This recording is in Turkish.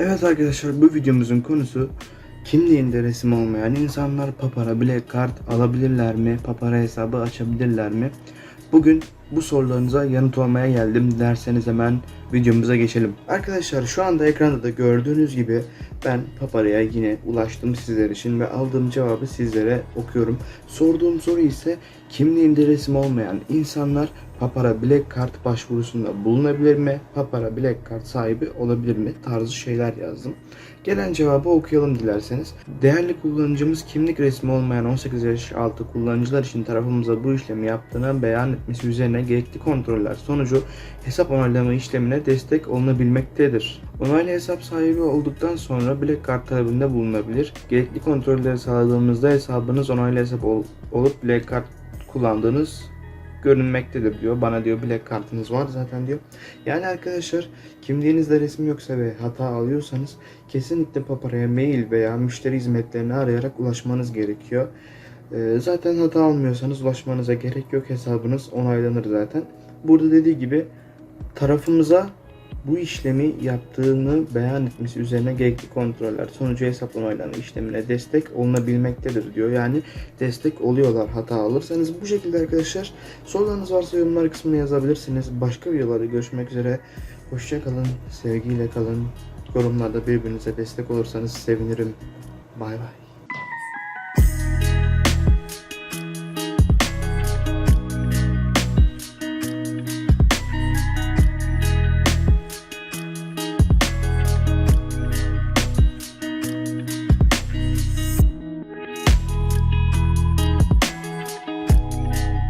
Evet arkadaşlar bu videomuzun konusu kimliğinde resim olmayan insanlar papara black card alabilirler mi? Papara hesabı açabilirler mi? Bugün bu sorularınıza yanıt olmaya geldim derseniz hemen videomuza geçelim. Arkadaşlar şu anda ekranda da gördüğünüz gibi ben paparaya yine ulaştım sizler için ve aldığım cevabı sizlere okuyorum. Sorduğum soru ise kimliğinde resim olmayan insanlar Papara Black Card başvurusunda bulunabilir mi? Papara Black Card sahibi olabilir mi? Tarzı şeyler yazdım. Gelen cevabı okuyalım dilerseniz. Değerli kullanıcımız kimlik resmi olmayan 18 yaş altı kullanıcılar için tarafımıza bu işlemi yaptığını beyan etmesi üzerine gerekli kontroller sonucu hesap onaylama işlemine destek olunabilmektedir. Onaylı hesap sahibi olduktan sonra Black Card talebinde bulunabilir. Gerekli kontrolleri sağladığımızda hesabınız onaylı hesap ol- olup Black Card kullandığınız görünmektedir diyor. Bana diyor Black kartınız var zaten diyor. Yani arkadaşlar kimliğinizde resim yoksa ve hata alıyorsanız kesinlikle Papara'ya mail veya müşteri hizmetlerini arayarak ulaşmanız gerekiyor. Ee, zaten hata almıyorsanız ulaşmanıza gerek yok. Hesabınız onaylanır zaten. Burada dediği gibi tarafımıza bu işlemi yaptığını beyan etmesi üzerine gerekli kontroller sonucu hesap onaylama işlemine destek olunabilmektedir diyor. Yani destek oluyorlar hata alırsanız. Bu şekilde arkadaşlar sorularınız varsa yorumlar kısmına yazabilirsiniz. Başka videolarda görüşmek üzere. Hoşça kalın, sevgiyle kalın. Yorumlarda birbirinize destek olursanız sevinirim. Bay bay.